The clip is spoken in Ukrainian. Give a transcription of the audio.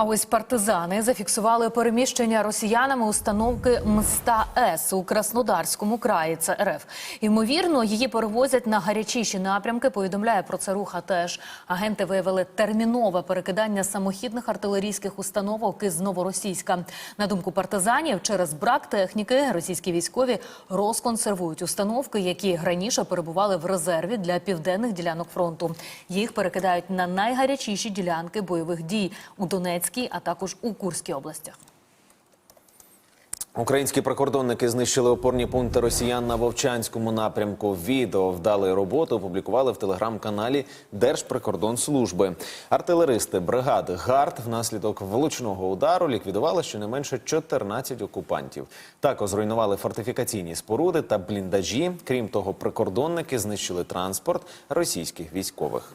А ось партизани зафіксували переміщення росіянами установки Мста С у Краснодарському краї. Це РФ. Ймовірно, її перевозять на гарячіші напрямки. Повідомляє про це руха. Теж агенти виявили термінове перекидання самохідних артилерійських установок із новоросійська. На думку партизанів, через брак техніки російські військові розконсервують установки, які раніше перебували в резерві для південних ділянок фронту. Їх перекидають на найгарячіші ділянки бойових дій у Донецькій, а також у Курській областях. Українські прикордонники знищили опорні пункти росіян на Вовчанському напрямку. Відео вдалої роботи опублікували в телеграм-каналі Держприкордонслужби. Артилеристи бригади ГАРД внаслідок влучного удару ліквідували щонайменше 14 окупантів. Також зруйнували фортифікаційні споруди та бліндажі. Крім того, прикордонники знищили транспорт російських військових.